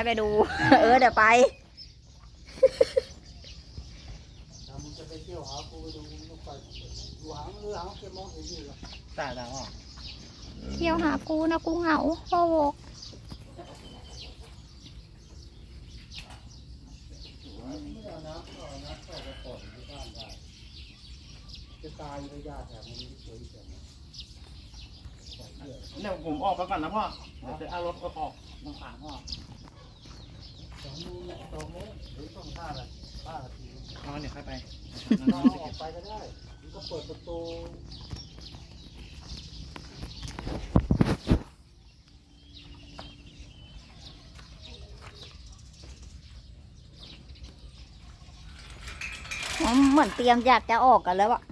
ให้ไปดู เออเดี๋ยวไปถ้ามึงจะไปเที่ยวหากูไปดูมึงต้องไปดูหางเรือหางแกมองเห็นอยู่หรอตาดาวอะเที่ยวหากูนะกูเหงาพ่อบอกจะตายในญาติแถบมันไม่เคยเจอเดี๋ยวผมออกไปก่อนนะพ่อเดี๋ยวจะเอารถออกมาขางพ่อ สองมือสองมือหรือต้องท่าอะไรท่าทีเดี๋ยวค่อยไปนองออกไปก็ได้มึงก็เปิดประตูเหมือนเตรียมอยากจะออกกันแล้วอะ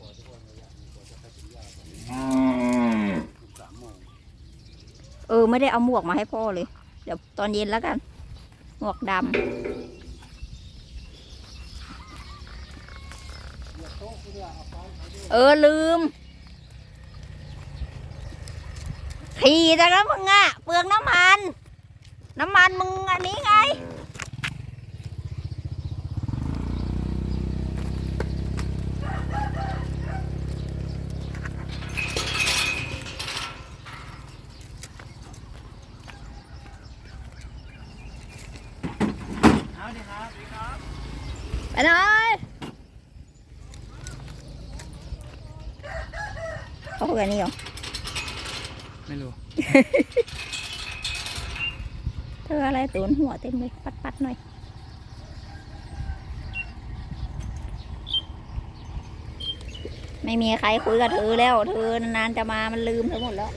ปล่อยทุกคนระยะนี้กว่าจะไปถึงญาติสามโมง เออไม่ได้เอาหมวกมาให้พ่อเลย เดี๋ยวตอนเย็นแล้วกัน หมวกดเนี่ยโต๊ะกูเนี่ยเอาเอาด้วยำเออลืม ขี่แต่ละมึงอะเปลืองน้ำมัน น้ำมันมึงอันนี้ไง เอาดิครับดีครับ ไปหน่อยเขาพูดกันนี่เหรอ ไม่รู้ เธออะไรตูนหัวเต็มเลย ปัดปัดๆหน่อย ไม่มีใครคุยกับเธอแล้ว เธอนานๆจะมามันลืมเธอหมดแล้ว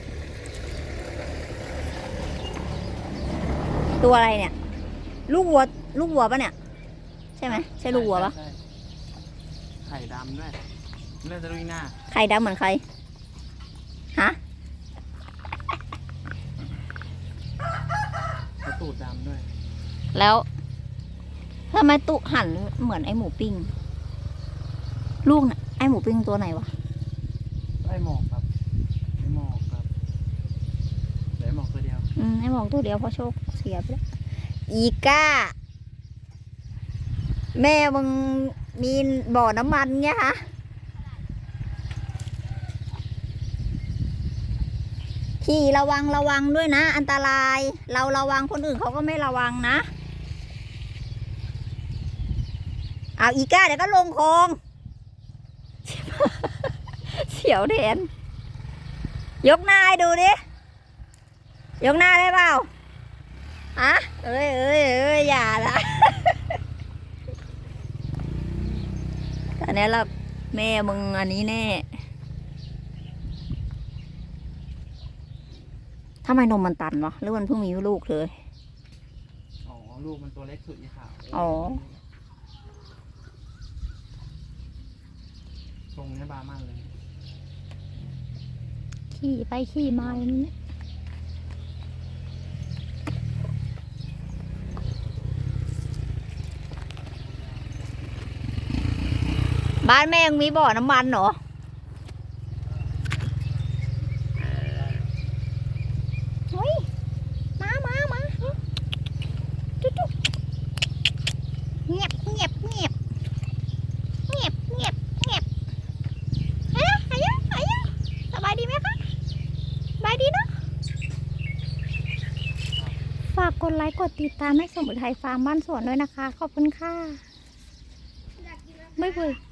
ตัวอะไรเนี่ย ลูกวัว ลูกวัวปะเนี่ยใช่ไหมใช่ลูกวัวปะใช่ไข่ดำด้วยเลือดจะลุยหน้าใครดำเหมือนใครฮะแล้วตูดดำด้วย แล้วทำไมตุหันเหมือนไอหมูปิ้ง ลูกน่ะไอหมูปิ้งตัวไหนวะไอหมอกครับไอหมอกครับเหลือไอหมอกตัวเดียวอืมไอหมอกตัวเดียวเพราะโชคเสียไปแล้วอีก้า แม่มึงมีบ่อน้ำมันเนี่ยฮะขี่ระวังระวังด้วยนะ อันตราย เราระวังคนอื่นเขาก็ไม่ระวังนะ เอาอีก้าเดี๋ยวก็ลงคลอง เสียวแทนยกหน้าให้ดูดิยกหน้าได้เปล่าอะเอ้ยเอ้ยเอ้ยอย่าละ ต อนนี้เราแม่มึงอันนี้แน่ทำไมนมมันตันวะหรือมันเพิ่งมีลูกเลย อ๋อ ลูกมันตัวเล็กสุดอีขาวอ๋อตรงนี้บามันเลย ขี่ไปขี่มาอย่างนี้ บ้านแม่ยังมีบ่อน้ำมันเหรอเฮ้ยมามามาจุ๊จุ๊เงียบเงียบเงียบเงียบเงียบเงียบเฮ้ยเฮ้ยเฮ้ยสบายดีไหมคะสบายดีเนาะฝากกดไลค์กดติดตามให้สมุทรไทยฟาร์มบ้านสวนด้วยนะคะ ขอบคุณค่ะ ไม่เบื่อ